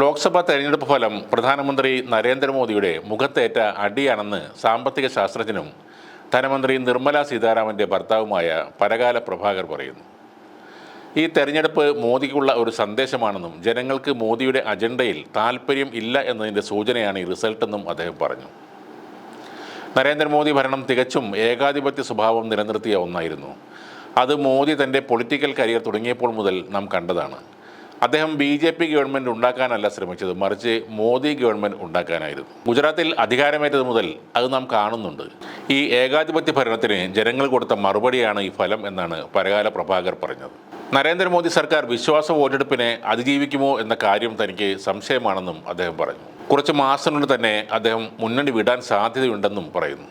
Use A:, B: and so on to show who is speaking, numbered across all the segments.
A: ലോക്സഭാ തെരഞ്ഞെടുപ്പ് ഫലം പ്രധാനമന്ത്രി നരേന്ദ്രമോദിയുടെ മുഖത്തേറ്റ അടിയാണെന്ന് സാമ്പത്തിക ശാസ്ത്രജ്ഞനും ധനമന്ത്രി നിർമ്മല സീതാരാമന്റെ ഭർത്താവുമായ പരകാല പ്രഭാകർ പറയുന്നു. ഈ തെരഞ്ഞെടുപ്പ് മോദിക്കുള്ള ഒരു സന്ദേശമാണെന്നും ജനങ്ങൾക്ക് മോദിയുടെ അജണ്ടയിൽ താല്പര്യം ഇല്ല എന്നതിന്റെ സൂചനയാണ് ഈ റിസൾട്ടെന്നും അദ്ദേഹം പറഞ്ഞു. നരേന്ദ്രമോദി ഭരണം തികച്ചും ഏകാധിപത്യ സ്വഭാവം നിലനിർത്തിയ ഒന്നായിരുന്നു. അത് മോദി തന്റെ പൊളിറ്റിക്കൽ കരിയർ തുടങ്ങിയപ്പോൾ മുതൽ നാം കണ്ടതാണ്. അദ്ദേഹം ബി ജെ പി ഗവൺമെന്റ് ഉണ്ടാക്കാനല്ല ശ്രമിച്ചത്. മറിച്ച് മോദി ഗവൺമെന്റ് ഉണ്ടാക്കാനായിരുന്നു. ഗുജറാത്തിൽ അധികാരമേറ്റത് മുതൽ അത് നാം കാണുന്നുണ്ട്. ഈ ഏകാധിപത്യ ഭരണത്തിന് ജനങ്ങൾ കൊടുത്ത മറുപടിയാണ് ഈ ഫലം എന്നാണ് പരകാല പ്രഭാകർ പറഞ്ഞത്. നരേന്ദ്രമോദി സർക്കാർ വിശ്വാസ വോട്ടെടുപ്പിനെ അതിജീവിക്കുമോ എന്ന കാര്യം തനിക്ക് സംശയമാണെന്നും അദ്ദേഹം പറഞ്ഞു. കുറച്ച് മാസത്തിനുള്ളിൽ തന്നെ അദ്ദേഹം മുന്നണി വിടാൻ സാധ്യതയുണ്ടെന്നും പറയുന്നു.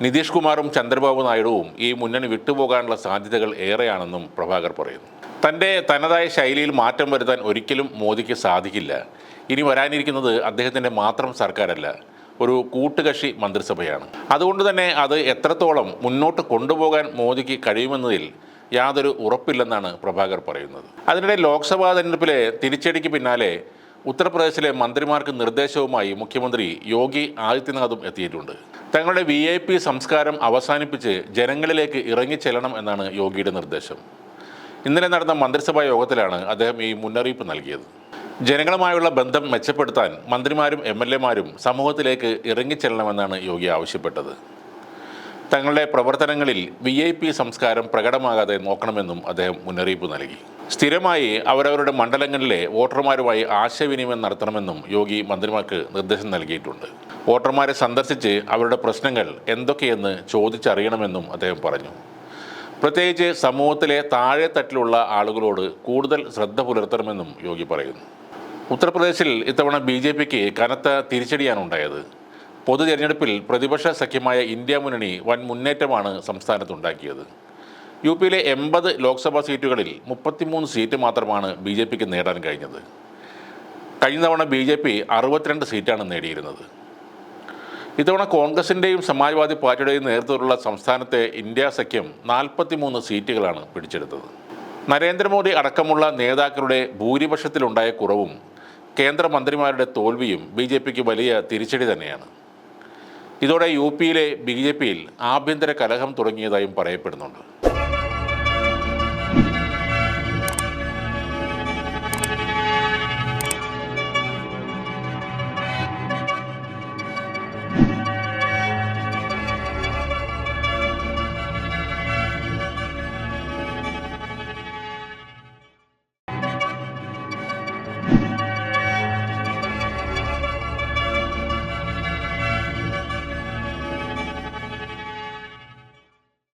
A: നിതീഷ് കുമാറും ചന്ദ്രബാബു നായിഡുവും ഈ മുന്നണി വിട്ടുപോകാനുള്ള സാധ്യതകൾ ഏറെയാണെന്നും പ്രഭാകർ പറയുന്നു. തന്റെ തനതായ ശൈലിയിൽ മാറ്റം വരുത്താൻ ഒരിക്കലും മോദിക്ക് സാധിക്കില്ല. ഇനി വരാനിരിക്കുന്നത് അദ്ദേഹത്തിന്റെ മാത്രം സർക്കാരല്ല ഒരു കൂട്ടുകക്ഷി മന്ത്രിസഭയാണ്. അതുകൊണ്ട് തന്നെ അത് എത്രത്തോളം മുന്നോട്ട് കൊണ്ടുപോകാൻ മോദിക്ക് കഴിയുമെന്നതിൽ യാതൊരു ഉറപ്പില്ലെന്നാണ് പ്രഭാകർ പറയുന്നത്. അതിനിടെ ലോക്സഭാ തെരഞ്ഞെടുപ്പിലെ തിരിച്ചടിക്ക് പിന്നാലെ ഉത്തർപ്രദേശിലെ മന്ത്രിമാർക്ക് നിർദ്ദേശവുമായി മുഖ്യമന്ത്രി യോഗി ആദിത്യനാഥും എത്തിയിട്ടുണ്ട്. തങ്ങളുടെ വി സംസ്കാരം അവസാനിപ്പിച്ച് ജനങ്ങളിലേക്ക് ഇറങ്ങിച്ചെല്ലണം എന്നാണ് യോഗിയുടെ നിർദ്ദേശം. ഇന്നലെ നടന്ന മന്ത്രിസഭാ യോഗത്തിലാണ് അദ്ദേഹം ഈ മുന്നറിയിപ്പ് നൽകിയത്. ജനങ്ങളുമായുള്ള ബന്ധം മെച്ചപ്പെടുത്താൻ മന്ത്രിമാരും എം എൽ എമാരും സമൂഹത്തിലേക്ക് ഇറങ്ങിച്ചെല്ലണമെന്നാണ് യോഗി ആവശ്യപ്പെട്ടത്. തങ്ങളുടെ പ്രവർത്തനങ്ങളിൽ വി ഐ പി സംസ്കാരം പ്രകടമാകാതെ നോക്കണമെന്നും അദ്ദേഹം മുന്നറിയിപ്പ് നൽകി. സ്ഥിരമായി അവരവരുടെ മണ്ഡലങ്ങളിലെ വോട്ടർമാരുമായി ആശയവിനിമയം നടത്തണമെന്നും യോഗി മന്ത്രിമാർക്ക് നിർദ്ദേശം നൽകിയിട്ടുണ്ട്. വോട്ടർമാരെ സന്ദർശിച്ച് അവരുടെ പ്രശ്നങ്ങൾ എന്തൊക്കെയെന്ന് ചോദിച്ചറിയണമെന്നും അദ്ദേഹം പറഞ്ഞു. പ്രത്യേകിച്ച് സമൂഹത്തിലെ താഴെത്തട്ടിലുള്ള ആളുകളോട് കൂടുതൽ ശ്രദ്ധ പുലർത്തണമെന്നും യോഗി പറയുന്നു. ഉത്തർപ്രദേശിൽ ഇത്തവണ ബി ജെ പിക്ക് കനത്ത തിരിച്ചടിയാണ് ഉണ്ടായത്. പൊതു തിരഞ്ഞെടുപ്പിൽ പ്രതിപക്ഷ സഖ്യമായ ഇന്ത്യ മുന്നണി വൻ മുന്നേറ്റമാണ് സംസ്ഥാനത്തുണ്ടാക്കിയത്. യു പിയിലെ എൺപത് ലോക്സഭാ സീറ്റുകളിൽ മുപ്പത്തിമൂന്ന് സീറ്റ് മാത്രമാണ് ബി ജെ പിക്ക് നേടാൻ കഴിഞ്ഞത്. കഴിഞ്ഞ തവണ ബി ജെ പി അറുപത്തിരണ്ട് സീറ്റാണ് നേടിയിരുന്നത്. ഇത്തവണ കോൺഗ്രസിന്റെയും സമാജ്വാദി പാർട്ടിയുടെയും നേതൃത്വത്തിലുള്ള സംസ്ഥാനത്തെ ഇന്ത്യ സഖ്യം നാൽപ്പത്തിമൂന്ന് സീറ്റുകളാണ് പിടിച്ചെടുത്തത്. നരേന്ദ്രമോദി അടക്കമുള്ള നേതാക്കളുടെ ഭൂരിപക്ഷത്തിലുണ്ടായ കുറവും കേന്ദ്രമന്ത്രിമാരുടെ തോൽവിയും ബി ജെ പിക്ക് വലിയ തിരിച്ചടി തന്നെയാണ്. ഇതോടെ യു പിയിലെ ബി ജെ പിയിൽ ആഭ്യന്തര കലഹം തുടങ്ങിയതായും പറയപ്പെടുന്നുണ്ട്.